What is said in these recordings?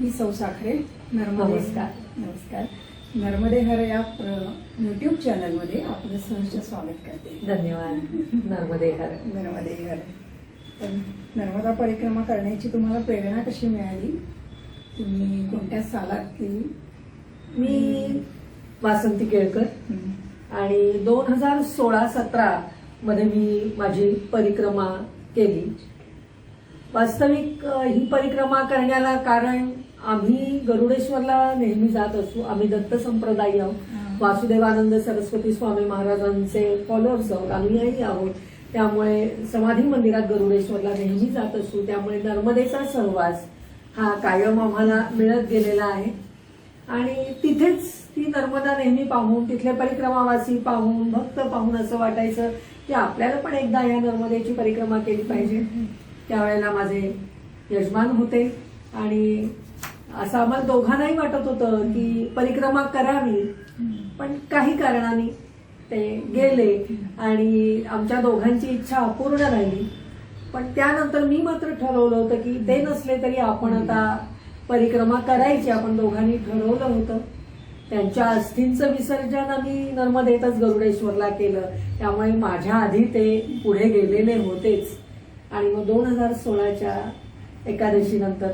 मी सौ साखरे नर्मदे नमस्कार. नमस्कार. नर्मदे हर या यूट्यूब चॅनलमध्ये आपलं सहर्ष स्वागत करते. धन्यवाद. नर्मदे हर. नर्मदे हर. तर नर्मदा परिक्रमा करण्याची तुम्हाला प्रेरणा कशी मिळाली? तुम्ही कोणत्या सालात केली मी वासंती केळकर. आणि दोन हजार सोळा सतरा मध्ये मी माझी परिक्रमा केली. वास्तविक ही परिक्रमा करण्याला कारण आम्ही गरुडेश्वरला नेहमी जात असू. आम्ही दत्त संप्रदाय आहोत. वासुदेवानंद सरस्वती स्वामी महाराजांचे फॉलोअर्स आहोत. आम्हीही आहोत. त्यामुळे समाधी मंदिरात गरुडेश्वरला नेहमी जात असू. त्यामुळे नर्मदेचा सहवास हा कायम आम्हाला मिळत गेलेला आहे. आणि तिथेच ती नर्मदा नेहमी पाहून तिथले परिक्रमावासी पाहून भक्त पाहून असं वाटायचं की आपल्याला पण एकदा या नर्मदेची परिक्रमा केली पाहिजे. त्यावेळेला माझे यजमान होते. आणि असं आम्हाला दोघांनाही वाटत होतं की परिक्रमा करावी. पण काही कारणाने ते गेले आणि आमच्या दोघांची इच्छा अपूर्ण राहिली. पण त्यानंतर मी मात्र ठरवलं होतं की ते नसले तरी आपण आता परिक्रमा करायची. आपण दोघांनी ठरवलं होतं. त्यांच्या अस्थींचं विसर्जन आम्ही नर्मदेतच गरुडेश्वरला केलं. त्यामुळे माझ्या आधी ते पुढे गेलेले होतेच. आणि मग दोन हजार सोळाच्या एकादशी नंतर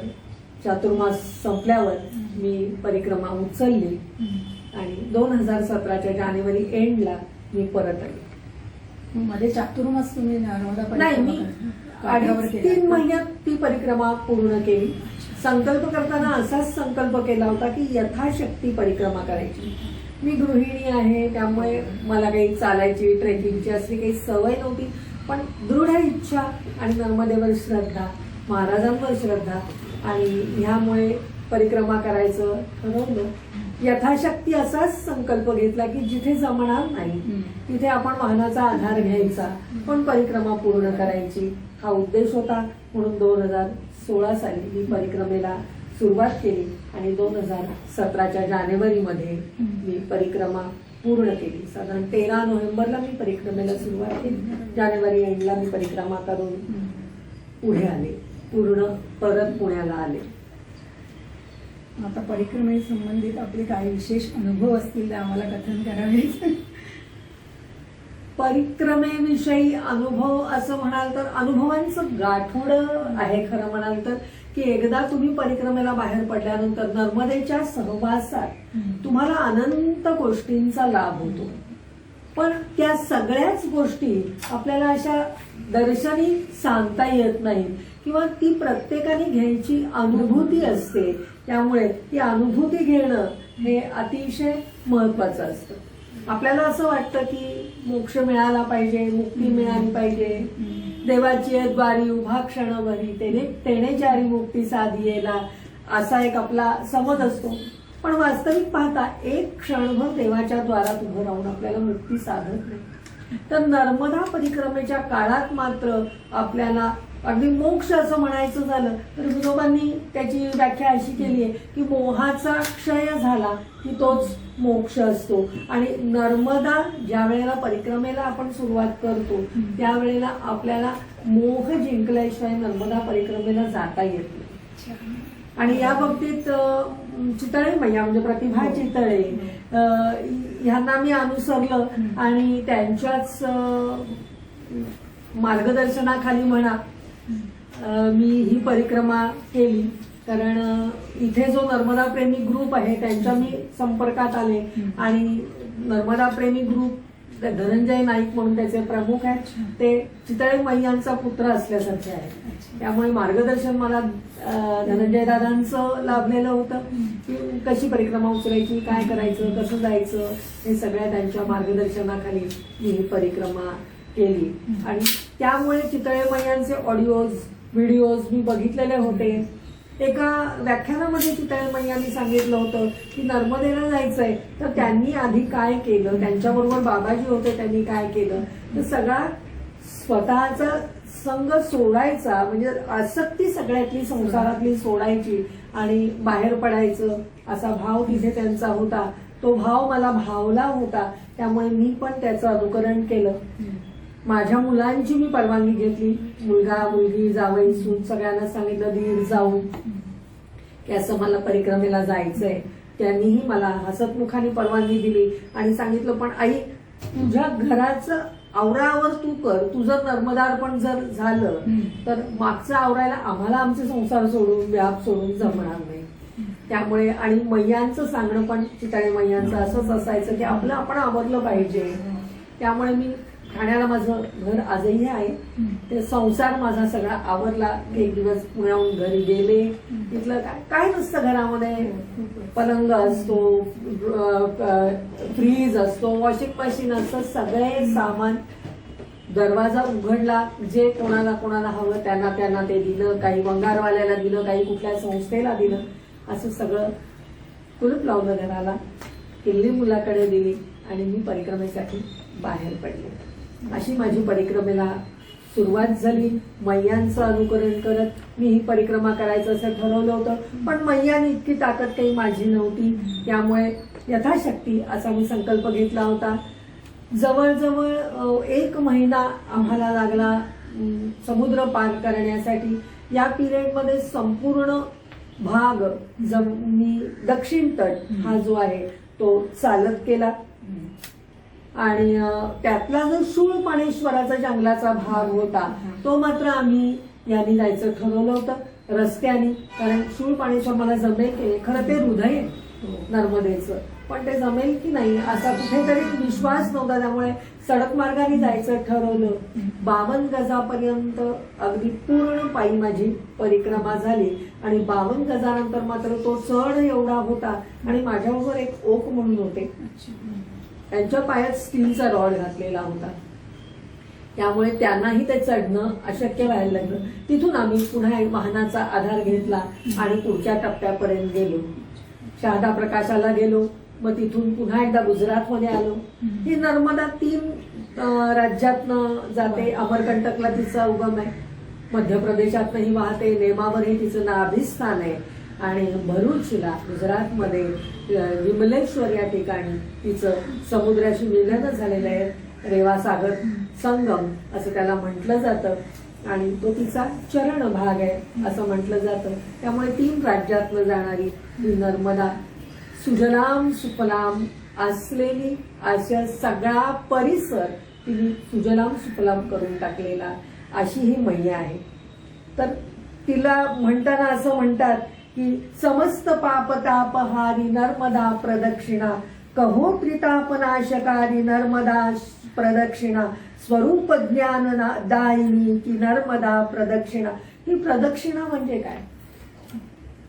चातुर्मास संपल्यावर मी परिक्रमा उचलली. आणि दोन हजार सतराच्या जानेवारी एंडला मी परत आले. मध्ये चातुर्मास तुम्ही नाही मी. तीन महिन्यात ती परिक्रमा पूर्ण केली. संकल्प करताना असाच संकल्प केला होता की यथाशक्ती परिक्रमा करायची. मी गृहिणी आहे त्यामुळे मला काही चालायची ट्रेकिंगची असली काही सवय नव्हती. पण दृढ इच्छा आणि नर्मदेवर श्रद्धा महाराजांवर श्रद्धा आणि ह्यामुळे परिक्रमा करायचं ठरवलं. यथाशक्ती असाच संकल्प घेतला की जिथे जमणार नाही. तिथे आपण वाहनाचा आधार घ्यायचा. पण परिक्रमा पूर्ण करायची हा उद्देश होता. म्हणून दोन हजार सोळा साली मी परिक्रमेला सुरुवात केली आणि दोन हजार सतराच्या जानेवारीमध्ये मी परिक्रमा पूर्ण केली. साधारण तेरा नोव्हेंबरला मी परिक्रमेला सुरुवात केली. जानेवारी एंडला मी परिक्रमा करून. पुढे आले. पूर्ण परत पुण्याला आले. आता परिक्रमे संबंधित आपले काही विशेष अनुभव असतील ते आम्हाला कथन करावे. परिक्रमेविषयी अनुभव असं म्हणाल तर अनुभवांचं गाठोड आहे खरं म्हणाल तर की एकदा तुम्ही परिक्रमेला बाहेर पडल्यानंतर नर्मदेच्या सहवासात तुम्हाला अनंत गोष्टींचा लाभ होतो. पण त्या सगळ्याच गोष्टी आपल्याला अशा दर्शनी सांगता येत नाहीत. किंवा ती प्रत्येकाने घ्यायची अनुभूती असते. त्यामुळे ती अनुभूती घेणं हे अतिशय महत्वाचं असतं. आपल्याला असं वाटतं की मोक्ष मिळाला पाहिजे मुक्ती मिळाली पाहिजे. देवाची द्वारी उभा क्षणभरी तेने तेने चारी मुक्ती साधियेला असा एक आपला समज असतो. पण वास्तविक पाहता एक क्षणभर देवाच्या द्वारात उभं राहून आपल्याला मुक्ती साधत नाही. तर नर्मदा परिक्रमेच्या काळात मात्र आपल्याला अगदी मोक्ष असं म्हणायचं झालं तर विनोबांनी त्याची व्याख्या अशी केली आहे की मोहाचा क्षय झाला की तोच मोक्ष असतो. आणि नर्मदा ज्या वेळेला परिक्रमेला आपण सुरुवात करतो त्यावेळेला आपल्याला मोह जिंकल्याशिवाय नर्मदा परिक्रमेला जाता येत नाही. आणि या बाबतीत चितळे मैया म्हणजे प्रतिभा चितळे अ, ह्यांना मी अनुसरलं आणि त्यांच्याच मार्गदर्शनाखाली म्हणा मी ही परिक्रमा केली. कारण इथे जो नर्मदा प्रेमी ग्रुप आहे त्यांच्या मी संपर्कात आले. आणि नर्मदा प्रेमी ग्रुप धनंजय नाईक म्हणून त्याचे प्रमुख आहेत ते चितळे मैयांचा पुत्र असल्यासारखे आहेत. त्यामुळे मार्गदर्शन मला धनंजय दादांचं लाभलेलं होतं. की कशी परिक्रमा उचलायची काय करायचं कसं जायचं हे सगळ्या त्यांच्या मार्गदर्शनाखाली मी ही परिक्रमा केली. आणि त्यामुळे चितळे मैयांचे ऑडिओज व्हिडिओज मी बघितलेले होते. एका व्याख्यानामध्ये चितळे मैयांनी सांगितलं होतं की नर्मदेला जायचंय तर त्यांनी आधी काय केलं? त्यांच्याबरोबर बाबाजी होते त्यांनी काय केलं? तर सगळा स्वतःचा संघ सोडायचा म्हणजे आसक्ती सगळ्यातली संसारातली सोडायची आणि बाहेर पडायचं असा भाव तिथे त्यांचा होता. तो भाव मला भावला होता. त्यामुळे मी पण त्याचं अनुकरण केलं. माझ्या मुलांची मी परवानगी घेतली. मुलगा मुलगी जावई सून सगळ्यांना सांगितलं दीर जाऊ. की असं मला परिक्रमेला जायचंय. त्यांनीही मला हसतमुखाने परवानगी दिली आणि सांगितलं पण आई तुझ्या घराचं आवरावर तू कर. तुझं नर्मदार्पण जर झालं. तर मागचं आवरायला आम्हाला आमचे संसार सोडून व्याप सोडून जमणार नाही. त्यामुळे आणि मैयांचं सांगणं पण चिताळे मैयांचं असंच असायचं की आपलं आपण आवरलं पाहिजे. त्यामुळे मी ठाण्याला माझं घर आजही आहे. ते संसार माझा सगळा आवरला. एक दिवस पुण्याहून घरी गेले. तिथलं काय काय नसतं घरामध्ये. पलंग असतो फ्रीज असतो वॉशिंग मशीन असतं सगळे सामान दरवाजा उघडला. जे कोणाला कोणाला हवं त्यांना त्यांना ते दिलं. काही वंगारवाल्याला दिलं काही कुठल्या संस्थेला दिलं. असं सगळं कुलूप लावलं घराला. किल्ली मुलाकडे दिली आणि मी परिक्रमेसाठी बाहेर पडले. अशी माझी परिक्रमेला सुरुवात झाली. मैयांचं अनुकरण करत मी ही परिक्रमा करायचं असं ठरवलं होतं. पण मैयाने इतकी ताकद काही माझी नव्हती. त्यामुळे यथाशक्ती असा मी संकल्प घेतला होता. जवळजवळ एक महिना आम्हाला लागला समुद्र पार करण्यासाठी. या पिरियडमध्ये संपूर्ण भाग जम मी दक्षिण तट हा जो आहे तो चालत केला आणि त्यातला जो शूळपाणेश्वराचा जंगलाचा भाग होता तो मात्र आम्ही यांनी जायचं ठरवलं होतं रस्त्याने. कारण शूळपाणेश्वर मला जमेल की खरं ते हृदय नर्मदेचं. पण ते जमेल की नाही असा कुठेतरी विश्वास नव्हता. त्यामुळे सडक मार्गाने जायचं ठरवलं. बावन गजापर्यंत अगदी पूर्ण पायी माझी परिक्रमा झाली. आणि बावन गजानंतर मात्र तो चढ एवढा होता. आणि माझ्याबरोबर एक ओक म्हणून होते. त्यांच्या पायात स्टीलचा रॉड घातलेला होता. त्यामुळे त्यांनाही ते चढणं अशक्य व्हायला लागलं. तिथून आम्ही पुन्हा एक वाहनाचा आधार घेतला आणि पुढच्या टप्प्यापर्यंत गेलो. शहादा प्रकाशाला गेलो. मग तिथून पुन्हा एकदा गुजरातमध्ये आलो. ही नर्मदा तीन राज्यातनं जाते. अमरकंटकला तिचा उगम आहे. मध्य प्रदेशातनं ही वाहते. नेमावर हे तिचं नाभिस्थान आहे. आणि भरूचला गुजरातमध्ये विमलेश्वर या ठिकाणी तिचं समुद्राशी मिलन झालेलं आहे. रेवा सागर संगम असं त्याला म्हटलं जातं. आणि तो तिचा चरण भाग आहे असं म्हटलं जातं. त्यामुळे तीन राज्यातनं जाणारी ही नर्मदा. सुजलाम सुफलाम असलेली अशा सगळा परिसर तिने सुजलाम सुफलाम करून टाकलेला अशी ही मैया आहे. तर तिला म्हणताना असं म्हणतात की समस्त पापतापहारी नर्मदा प्रदक्षिणा कहो त्रितापनाशकारी नर्मदा प्रदक्षिणा स्वरूप ज्ञान ना- दायिनी की नर्मदा प्रदक्षिणा. ही प्रदक्षिणा म्हणजे काय?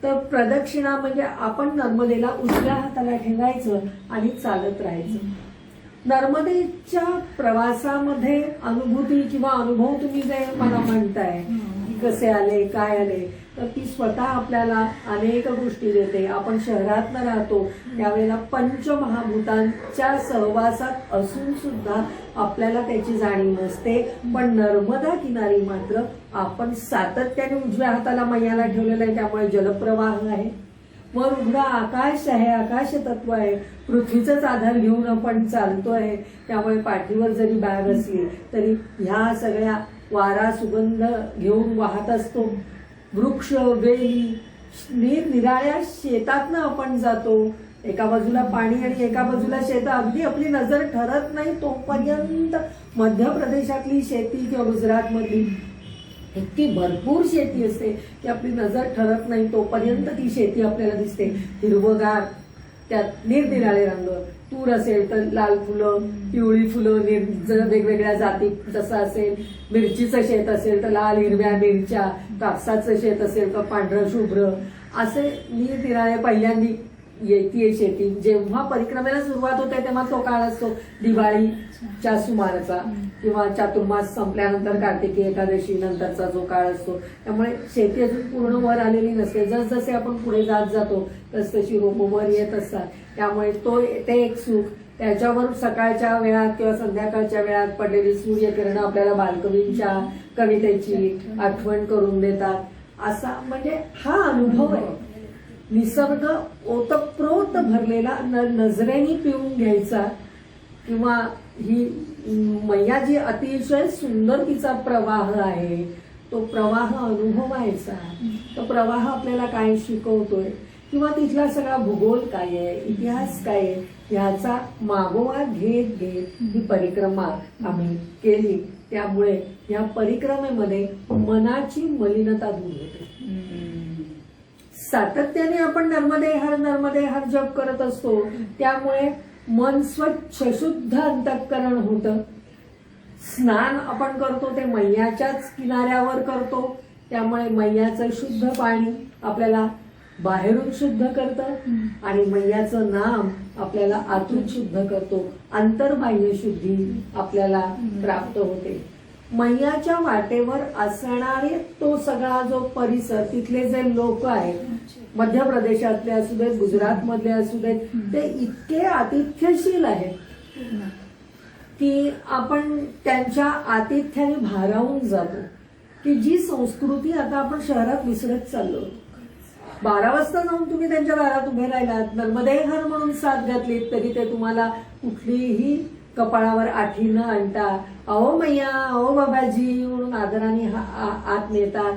तर प्रदक्षिणा म्हणजे आपण नर्मदेला उजव्या हाताला ठेवायचं आणि चालत राहायचं. नर्मदेच्या प्रवासामध्ये अनुभूती किंवा अनुभव तुम्ही जे मला म्हणताय की कसे आले काय आले तर ती स्वतः आपल्याला अनेक गोष्टी देते. आपण शहरात न राहतो त्यावेळेला पंचमहाभूतांच्या सहवासात असून सुद्धा आपल्याला त्याची जाणीव नसते. पण नर्मदा किनारी मात्र आपण सातत्याने उजव्या हाताला मैयाला ठेवलेलं आहे त्यामुळे जलप्रवाह आहे. वर उघडा आकाश आहे आकाश तत्व आहे. पृथ्वीचाच आधार घेऊन आपण चालतोय. त्यामुळे पाठीवर जरी बॅग असली तरी ह्या सगळ्या वारा सुगंध घेऊन वाहत असतो. वृक्ष वेली निरनिराळ्या शेतातनं आपण जातो. एका बाजूला पाणी आणि एका बाजूला शेत. अगदी आपली नजर ठरत नाही तोपर्यंत मध्य प्रदेशातली शेती किंवा गुजरातमधली इतकी भरपूर शेती असते की आपली नजर ठरत नाही तोपर्यंत ती शेती आपल्याला दिसते. हिरवगार त्यात निरनिराळे रंग. तूर असेल तर लाल फुलं पिवळी फुलं वेगवेगळ्या जाती जसं असेल मिरचीचं शेत असेल तर लाल हिरव्या मिरच्या कापसाचं शेत असेल तर पांढरं शुभ्र असे निरनिराळे पहिल्यांदी येते शेती. जेव्हा परिक्रमेला सुरुवात होते तेव्हा तो काळ असतो दिवाळीच्या सुमाराचा किंवा चातुर्मास संपल्यानंतर कार्तिकी एकादशी नंतरचा जो काळ असतो. त्यामुळे शेती अजून पूर्ण वर आलेली नसते. जसजसे आपण पुढे जात जातो तस तशी रोपं वर येत असतात. त्यामुळे तो ते एक सुख. त्याच्यावर सकाळच्या वेळात किंवा संध्याकाळच्या वेळात पडलेली सूर्यकिरण आपल्याला बालकवींच्या कवितेची आठवण करून देतात. असा म्हणजे हा अनुभव आहे. निसर्ग ओतप्रोत भरलेला न नजरेने पिऊन घ्यायचा किंवा ही मैया जी अतिशय सुंदर तिचा प्रवाह आहे तो प्रवाह अनुभवायचा. तो प्रवाह आपल्याला काय शिकवतोय? किंवा तिथला सगळा भूगोल काय आहे? इतिहास काय आहे? ह्याचा मागोवा घेत घेत ही परिक्रमा आम्ही केली. त्यामुळे या परिक्रमेमध्ये मनाची मलिनता दूर होते. सातत्याने आपण नर्मदे हर नर्मदे हर जप करत असतो. त्यामुळे मन स्वच्छ शुद्ध अंतःकरण होतं. स्नान आपण करतो ते मैयाच्याच किनाऱ्यावर करतो. त्यामुळे मैयाचं शुद्ध पाणी आपल्याला बाहेरून शुद्ध करतं आणि मैयाचं नाम आपल्याला आतून शुद्ध करतो. आंतरबाह्य शुद्धी आपल्याला प्राप्त होते. मैयाच्या वाटेवर असणारे तो सगळा जो परिसर तिथले जे लोक आहेत मध्य प्रदेशातले असू देत गुजरात मधले असू देत ते इतके आतिथ्यशील आहेत की आपण त्यांच्या आतिथ्याने भारावून जातो. की जी संस्कृती आता आपण शहरात विसरत चाललो. बारा वाजता जाऊन तुम्ही त्यांच्या दारात उभे राहिलात नर्मदे घर म्हणून साथ घातलीत तरी ते तुम्हाला कुठलीही कपाळावर आठी न आणता अहो मैया अहो बाबाजी म्हणून आदराने हा- आ- आत नेतात.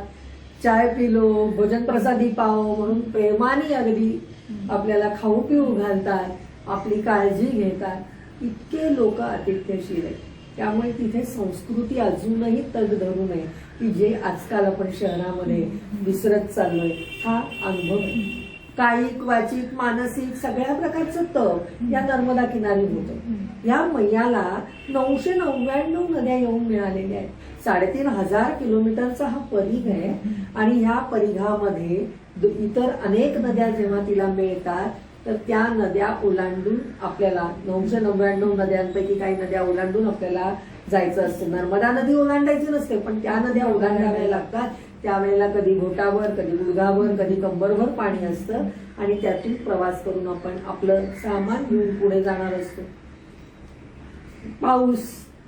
चाय पिलो भोजन प्रसादी पाव म्हणून प्रेमाने अगदी आपल्याला खाऊ पिऊ घालतात आपली काळजी घेतात. इतके लोक आतिथ्यशील आहेत. त्यामुळे तिथे संस्कृती अजूनही तग धरू नये की जे आजकाल आपण शहरामध्ये विसरत चाललोय. हा अनुभव आहे. कायिक वाचिक मानसिक सगळ्या प्रकारचं तग या नर्मदा किनारी होतं. या मैयाला नऊशे नव्याण्णव नद्या येऊन मिळालेल्या आहेत. साडेतीन हजार किलोमीटरचा हा परिघ आहे आणि ह्या परिघामध्ये इतर अनेक नद्या जेव्हा तिला मिळतात तर त्या नद्या ओलांडून आपल्याला नऊशे नव्याण्णव नद्यांपैकी काही नद्या ओलांडून आपल्याला जायचं असतं. नर्मदा नदी ओलांडायची नसते पण त्या नद्या ओलांडाव्या लागतात. त्यावेळेला कधी घोटावर कधी गुडघावर कधी कंबरभर पाणी असतं आणि त्यातून प्रवास करून आपण आपलं सामान घेऊन पुढे जाणार असतो. पाऊस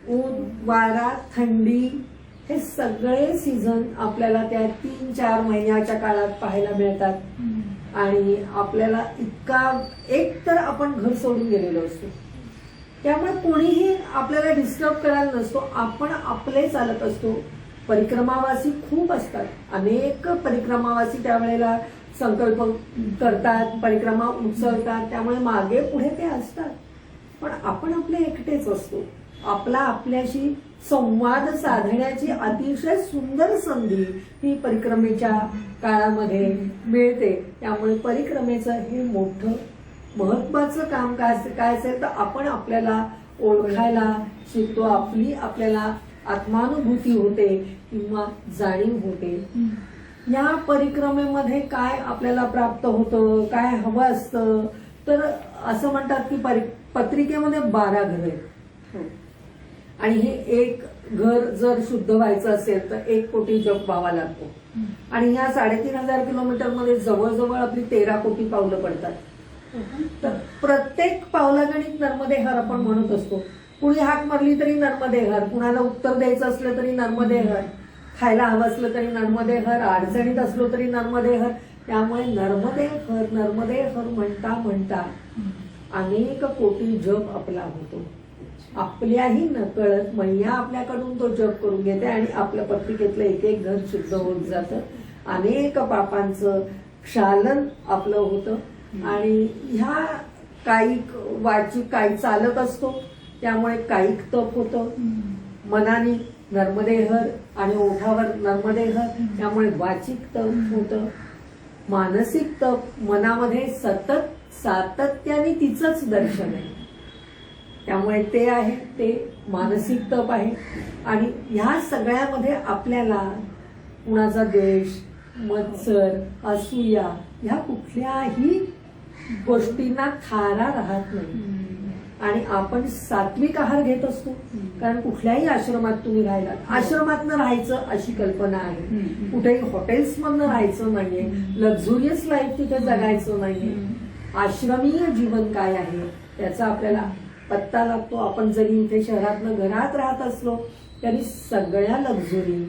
ऊन वारा थंडी हे सगळे सीझन आपल्याला त्या तीन चार महिन्याच्या काळात पाहायला मिळतात. आणि आपल्याला इतका एक तर आपण घर सोडून गेलेलो असतो. त्यामुळे कोणीही आपल्याला डिस्टर्ब करायला नसतो. आपण आपले चालत असतो. परिक्रमावासी खूप असतात. अनेक परिक्रमावासी त्यावेळेला संकल्प करतात परिक्रमा उचलतात त्यामुळे मागे पुढे ते असतात. पण आपण आपले एकटेच असतो. आपला आपल्याशी संवाद साधण्याची अतिशय सुंदर संधी ही परिक्रमेच्या काळामध्ये मिळते. त्यामुळे परिक्रमेचं हे मोठं महत्वाचं काम काय काय असेल तर आपण आपल्याला ओळखायला शिकतो. आपली आपल्याला आत्मानुभूती होते किंवा जाणीव होते. या परिक्रमेमध्ये काय आपल्याला प्राप्त होतं काय हवं असतं तर असं म्हणतात की पत्रिकेमध्ये बारा घर आहेत. आणि हे एक घर जर शुद्ध व्हायचं असेल तर एक कोटी जप व्हावा लागतो. आणि ह्या साडेतीन हजार किलोमीटरमध्ये जवळजवळ आपली तेरा कोटी पावलं पडतात. तर प्रत्येक पावलागणिक नर्मदे हर आपण म्हणत असतो. कुणी हाक मारली तरी नर्मदे हर कुणाला उत्तर द्यायचं असलं तरी नर्मदे हर खायला हवं असलं तरी नर्मदे हर अडचणीत असलो तरी नर्मदे हर त्यामुळे नर्मदे हर नर्मदे हर म्हणता म्हणता अनेक कोटी जप आपला होतो. आपल्याही नकळत मैया आपल्याकडून तो जप करून घेते आणि आपल्या पत्रिकेतलं एक एक घर शुद्ध होत जातं. अनेक पापांचं क्षालन आपलं होतं. आणि ह्या कायिक वाचिक काही चालत असतो त्यामुळे कायिक तप होतं. मनाने नर्मदेहर आणि ओठावर नर्मदेहर त्यामुळे वाचिक तप होतं. मानसिक तप मनामध्ये सतत सातत्याने तिचंच दर्शन आहे. त्यामुळे ते आहे ते मानसिक तप आहे. आणि ह्या सगळ्यामध्ये आपल्याला कुणाचा द्वेष मत्सर असूया ह्या कुठल्याही गोष्टींना थारा राहत नाही. आणि आपण सात्विक आहार घेत असतो. कारण कुठल्याही आश्रमात तुम्ही राहिलात. आश्रमातनं राहायचं अशी कल्पना आहे. कुठेही हॉटेल्स मधनं राहायचं नाहीये. लक्झुरियस लाईफ तिथे जगायचं नाहीये. आश्रमीय जीवन काय आहे? त्याचा आपल्याला पत्ता लागतो. आपण जरी इथे शहरातनं घरात राहत असलो तरी सगळ्या लक्झुरी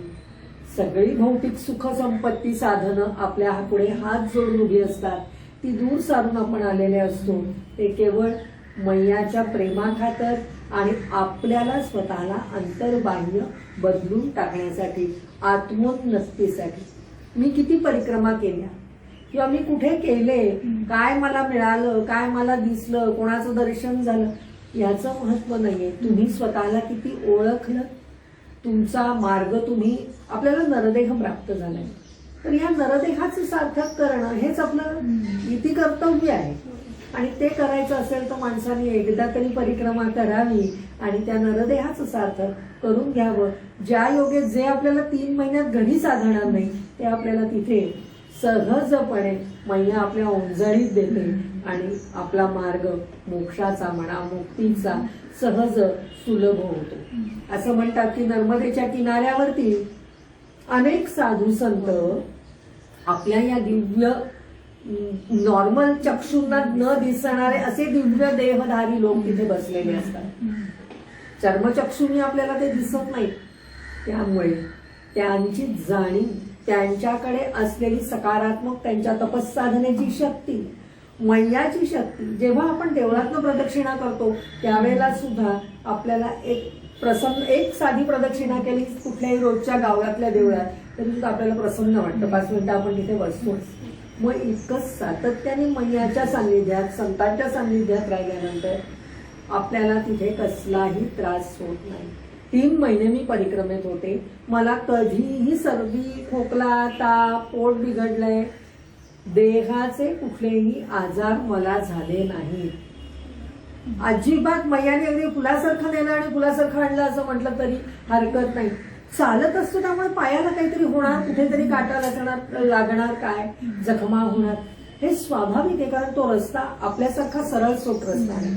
सगळी भौतिक सुख संपत्ती साधनं आपल्या पुढे हात जोडून उभी असतात. ती दूर सारून आपण आलेले असतो. ते केवळ मैयाच्या प्रेमाखातर आणि आपल्याला स्वतःला अंतर्बाह्य बदलून टाकण्यासाठी आत्मोन्नतीसाठी. मी किती परिक्रमा केल्या. किंवा मी कुठे केले? काय मला मिळालं? काय मला दिसलं? कोणाचं दर्शन झालं? याचं महत्त्व नाहीये. तुम्ही स्वतःला किती ओळखलं? तुमचा मार्ग तुम्ही आपल्याला नरदेह प्राप्त झालाय. तर या नरदेहाचं सार्थक करणं हेच आपलं इति कर्तव्य आहे. आणि ते करायचं असेल तर माणसाने एकदा तरी परिक्रमा करावी आणि त्या नरदेहाचं सार्थक करून घ्यावं. ज्या योगे जे आपल्याला तीन महिन्यात घडी साधणार नाही ते आपल्याला तिथे सहजपणे मैया आपल्या ओंजळीत देते आणि आपला मार्ग मोक्षाचा म्हणा मुक्तीचा सहज सुलभ होतो. असं म्हणतात की नर्मदेच्या किनाऱ्यावरती अनेक साधू संत आपल्या या दिव्य नॉर्मल चक्षुंना न दिसणारे असे दिव्य देहधारी लोक तिथे बसलेले असतात. चर्मचक्षुनी आपल्याला ते दिसत नाही. त्यामुळे त्यांची जाणीव त्यांच्याकडे असलेली सकारात्मक त्यांच्या तपस्साधनेची शक्ती मैयाची शक्ती जेव्हा आपण देवळातनं प्रदक्षिणा करतो त्यावेळेला सुद्धा आपल्याला एक प्रसन्न एक साधी प्रदक्षिणा केली कुठल्याही रोजच्या गावातल्या देवळात तरी सुद्धा आपल्याला प्रसन्न वाटतं. पाच मिनिटं आपण तिथे बसतो मग इतकं सातत्याने मैयाच्या सान्निध्यात संतांच्या सान्निध्यात राहिल्यानंतर आपल्याला तिथे कसलाही त्रास होत नाही. तीन महिने मी परिक्रमेत होते. मला कधीही सर्दी खोकला ताप पोट बिघडलंय. देहाचे कुठलेही आजार मला झाले नाही. अजिबात मैयाने अगदी फुलासारखं नेलं आणि फुलासारखं आणलं असं म्हटलं तरी हरकत नाही. चालत असतो त्यामुळे पायाला काहीतरी होणार कुठेतरी काटा लागणार लागणार काय जखमा होणार. हे स्वाभाविक आहे कारण तो रस्ता आपल्यासारखा सरळ सोट रस्ता आहे.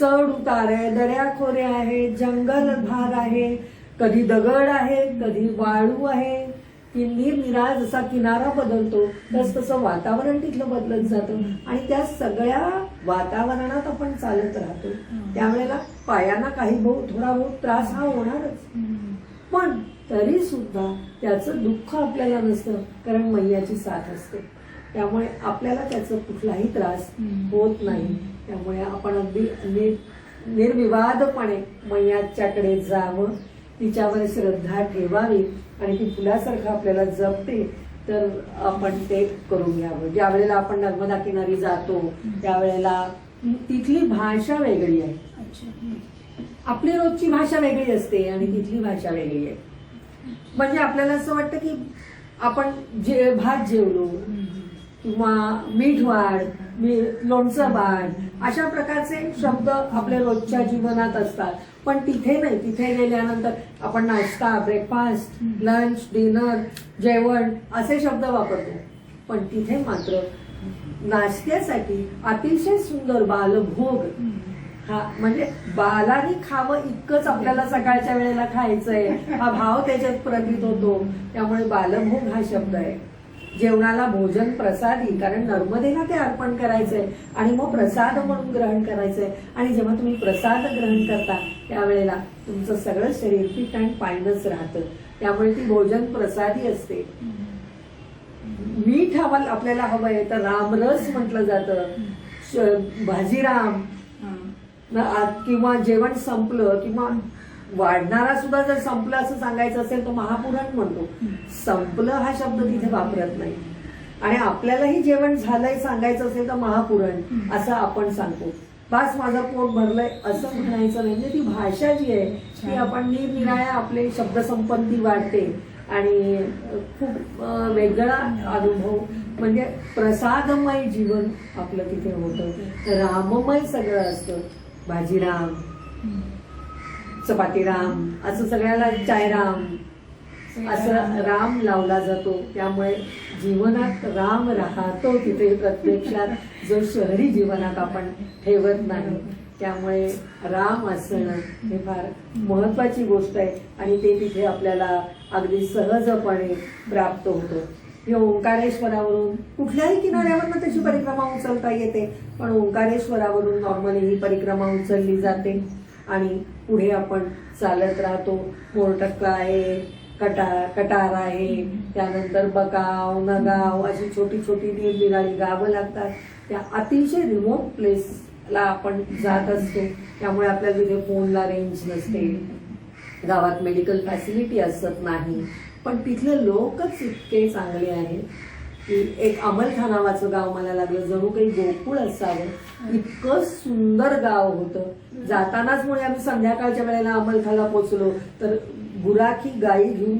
चढ उतार आहे दर्याखोरे आहे जंगल भाग आहे कधी दगड आहे कधी वाळू आहे. की निरनिरा जसा किनारा बदलतो तस तसं वातावरण तिथलं बदलत जातं. आणि त्या सगळ्या वातावरणात आपण चालत राहतो. त्यावेळेला पायांना काही बहुत थोडा बहुत त्रास हा होणारच. पण तरी सुद्धा त्याचं दुःख आपल्याला नसतं कारण मैयाची साथ असते. त्यामुळे आपल्याला त्याचा कुठलाही त्रास होत नाही. त्यामुळे आपण अगदी निर्विवादपणे मैयाच्याकडे जावं तिच्यावर श्रद्धा ठेवावी आणि ती फुलासारखं आपल्याला जपते तर आपण ते करून घ्यावं. ज्या वेळेला आपण नर्मदा किनारी जातो त्यावेळेला तिथली भाषा वेगळी आहे. आपली रोजची भाषा वेगळी असते आणि तिथली भाषा वेगळी आहे. म्हणजे आपल्याला असं वाटतं की आपण जे भात जेवलो किंवा मीठ वाढ मी लोणचं वाढ अशा प्रकारचे शब्द आपल्या रोजच्या जीवनात असतात. पण तिथे नाही तिथे गेल्यानंतर आपण नाश्ता ब्रेकफास्ट लंच डिनर जेवण असे शब्द वापरतो. पण तिथे मात्र नाश्त्यासाठी अतिशय सुंदर बालभोग हा म्हणजे बालानी खावं इतकंच आपल्याला सकाळच्या वेळेला खायचंय. हा भाव त्याच्यात प्रतीत होतो. त्यामुळे बालभोग हा शब्द आहे. जेवणाला भोजन प्रसादी कारण नर्मदेला ते अर्पण करायचंय. आणि मग प्रसाद म्हणून ग्रहण करायचंय. आणि जेव्हा तुम्ही प्रसाद ग्रहण करता त्यावेळेला तुमचं सगळं शरीर फिट अँड फाईनच राहतं. त्यामुळे ती भोजन प्रसादी असते. मीठ हवं आपल्याला हवंय तर रामरस म्हटलं जातं. श- भाजीराम किंवा जेवण संपलं किंवा वाढणारा सुद्धा जर संपलं असं सांगायचं असेल तर महापुराण म्हणतो. संपलं हा शब्द तिथे वापरत नाही. आणि आपल्यालाही जेवण झालंय सांगायचं असेल तर महापुराण असं आपण सांगतो. बास माझं पोट भरलंय असं म्हणायचं नाही. म्हणजे ती भाषा जी आहे ती आपण निरनिराळ्या आपले शब्दसंपत्ती वाढते. आणि खूप वेगळा अनुभव. म्हणजे प्रसादमय जीवन आपलं तिथे होतं. राममय सगळं असतं. भाजीराम चपातीराम असं सगळ्याला चायराम असं राम लावला जातो. त्यामुळे जीवनात राम राहतो तिथे प्रत्यक्षात. जो शहरी जीवनात आपण ठेवत नाही. त्यामुळे राम असणं हे फार महत्वाची गोष्ट आहे. आणि ते तिथे आपल्याला अगदी सहजपणे प्राप्त होतं. हे ओंकारेश्वरावरून. कुठल्याही किनाऱ्यावरनं त्याची परिक्रमा उचलता येते. पण ओंकारेश्वरावरून नॉर्मली ही परिक्रमा उचलली जाते. आणि पुढे आपण चालत राहतो. मोरटक्का आहे कटा कटार आहे. त्यानंतर बगाव नगाव अशी छोटी छोटी निरनिराळी गावं लागतात. त्या अतिशय रिमोट प्लेसला आपण जात असतो. त्यामुळे आपल्या तिथे फोनला रेंज नसते. गावात मेडिकल फॅसिलिटी असत नाही. पण तिथले लोकच इतके चांगले आहेत की एक अमलखा नावाचं गाव मला लागलं. जणू काही गोकुळ असावं. इतकं सुंदर गाव होतं. जातानाच मुळे आम्ही संध्याकाळच्या वेळेला अमलखाला पोचलो. तर गुराखी गाई घेऊन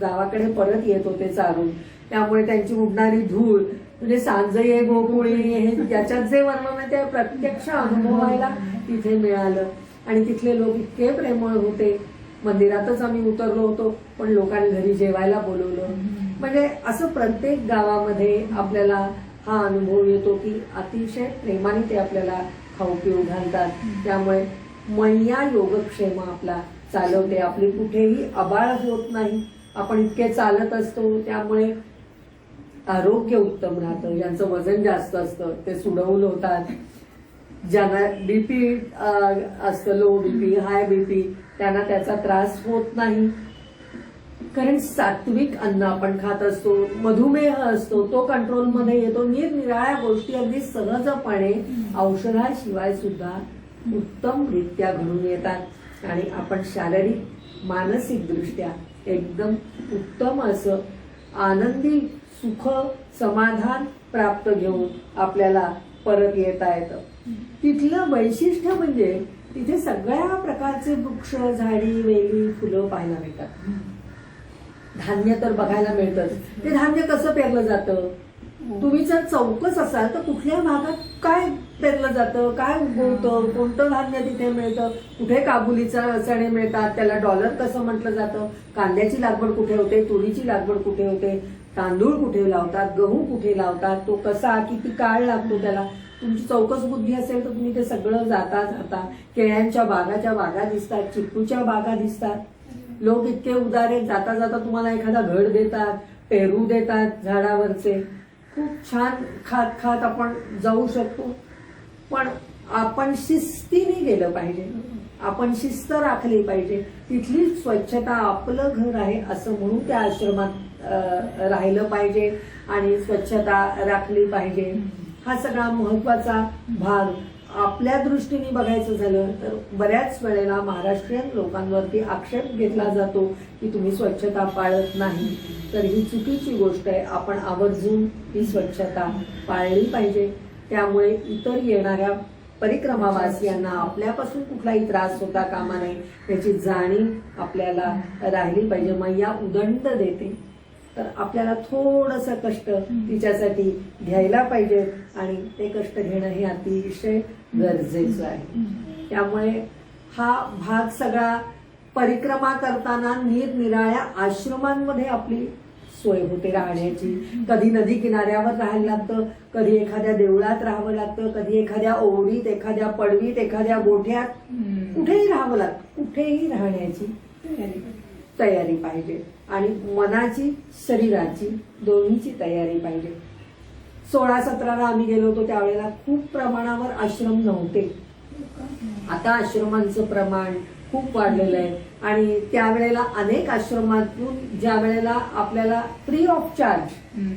गावाकडे परत येत होते चालून त्यामुळे त्यांची उडणारी धूळ म्हणजे सांजये गोकुळी हे ज्याच्यात जे वर्णन आहे ते प्रत्यक्ष अनुभवायला तिथे मिळालं. आणि तिथले लोक इतके प्रेमळ होते. मंदिरातच आम्ही उतरलो होतो पण लोकांनी घरी जेवायला बोलवलं. म्हणजे असं प्रत्येक गावामध्ये आपल्याला हा अनुभव येतो की अतिशय प्रेमाने ते आपल्याला खाऊ पिऊ घालतात. त्यामुळे मैया योगक्षेम आपला चालवते. आपली कुठेही आबाळ होत नाही. आपण इतके चालत असतो त्यामुळे आरोग्य उत्तम राहतं. ज्यांचं वजन जास्त असतं ते सुडवून होतात. ज्यांना बीपी असतं लो बीपी हाय बीपी त्यांना त्याचा त्रास होत नाही. कारण सात्विक अन्न आपण खात असतो मधुमेह असतो तो कंट्रोलमध्ये येतो. निरनिराळ्या गोष्टी अगदी सहजपणे औषधाशिवाय सुद्धा उत्तमरित्या घडून येतात. आणि आपण शारीरिक मानसिक दृष्ट्या एकदम उत्तम असं आनंदी सुख समाधान प्राप्त घेऊन आपल्याला परत येता येतं. तिथलं वैशिष्ट्य म्हणजे तिथे सगळ्या प्रकारचे वृक्ष झाडी वेली फुलं पाहायला मिळतात. धान्य तर बघायला मिळतच. ते धान्य कसं पेरलं जातं? तुम्ही जर चौकस असाल तर कुठल्या भागात काय पेरलं जातं? काय उगवतं? कोणतं धान्य तिथे मिळतं? कुठे काबुलीचा चणे मिळतात? त्याला डॉलर कसं म्हटलं जातं? कांद्याची लागवड कुठे होते? तुरीची लागवड कुठे होते? तांदूळ कुठे लावतात? गहू कुठे लावतात? तो कसा किती काळ लागतो त्याला? तुमची चौकस बुद्धी असेल तर तुम्ही ते सगळं जाता जाता केळ्यांच्या बागाच्या बागा दिसतात चिक्कूच्या बागा दिसतात. लोक इतके उदारे जाता जाता तुम्हाला एखादा घड देतात पेरू देतात झाडावरचे. खूप छान खात खात आपण जाऊ शकतो. पण आपण शिस्तीने गेलं पाहिजे. आपण शिस्त राखली पाहिजे. तिथली स्वच्छता आपलं घर आहे असं म्हणून त्या आश्रमात राहिलं पाहिजे आणि स्वच्छता राखली पाहिजे. हा सगळा महत्त्वाचा भाग आपल्या दृष्टीने बघायचं झालं तर बऱ्याच वेळेला महाराष्ट्रीयन लोकांवरती आक्षेप घेतला जातो की तुम्ही स्वच्छता पाळत नाही. तर ही चुकीची गोष्ट आहे. आपण आवर्जून ही स्वच्छता पाळली पाहिजे. त्यामुळे इतर येणाऱ्या परिक्रमावासियांना आपल्यापासून कुठलाही त्रास होता कामा नये याची जाणीव आपल्याला राहिली पाहिजे. मग या उदंड देते. तर आपल्याला थोडस कष्ट तिच्यासाठी घ्यायला पाहिजे आणि ते कष्ट घेणं हे अतिशय गरजेचं आहे. त्यामुळे हा भाग सगळा परिक्रमा करताना निरनिराळ्या आश्रमांमध्ये आपली सोय होते राहण्याची. कधी नदी किनाऱ्यावर राहायला लागतं कधी एखाद्या देवळात राहावं लागतं कधी एखाद्या ओढीत एखाद्या पडवीत एखाद्या गोठ्यात. कुठेही राहावं लागतं. कुठेही राहण्याची तयारी पाहिजे. आणि मनाची शरीराची दोन्हीची तयारी पाहिजे. सोळा सतराला आम्ही गेलो होतो त्यावेळेला खूप प्रमाणावर आश्रम नव्हते. आता आश्रमांचं प्रमाण खूप वाढलेलं आहे. आणि त्यावेळेला अनेक आश्रमातून ज्या वेळेला आपल्याला free of charge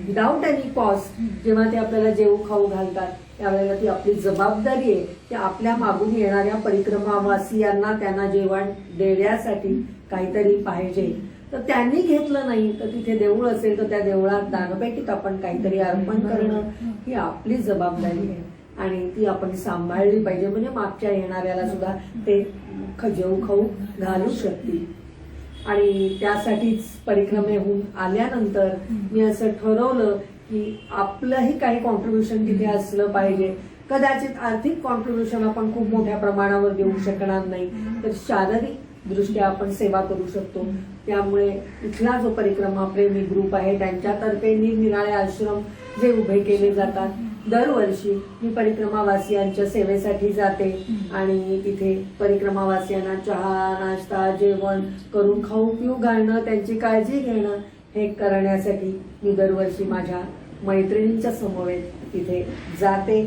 without any cost जेव्हा ते आपल्याला जेऊ खाऊ घालतात त्यावेळेला ती आपली जबाबदारी आहे की आपल्या मागून येणाऱ्या परिक्रमावासियांना त्यांना जेवण देण्यासाठी काहीतरी पाहिजे. तर त्यांनी घेतलं नाही. तर तिथे देऊळ असेल तर त्या देवळात दानपेटीत आपण काहीतरी अर्पण करणं ही आपली जबाबदारी आहे. आणि ती आपण सांभाळली पाहिजे. म्हणजे मागच्या येणाऱ्याला सुद्धा ते खजेव खाऊ घालू शकतील. आणि त्यासाठीच परिक्रमेहून आल्यानंतर मी असं ठरवलं की आपलंही काही कॉन्ट्रीब्युशन तिथे असलं पाहिजे. कदाचित आर्थिक कॉन्ट्रीब्युशन आपण खूप मोठ्या प्रमाणावर देऊ शकणार नाही. तर शारीरिक दृष्ट्या आपण सेवा करू शकतो. त्यामुळे इथला जो परिक्रमा प्रेमी ग्रुप आहे त्यांच्यातर्फे निरनिराळे आश्रम जे उभे केले जातात. दरवर्षी मी परिक्रमावासियांच्या सेवेसाठी जाते आणि तिथे परिक्रमावासियांना चहा नाश्ता जेवण करून खाऊ पिऊ घालणं त्यांची काळजी घेणं हे करण्यासाठी मी दरवर्षी माझ्या मैत्रिणींच्या समवेत तिथे जाते.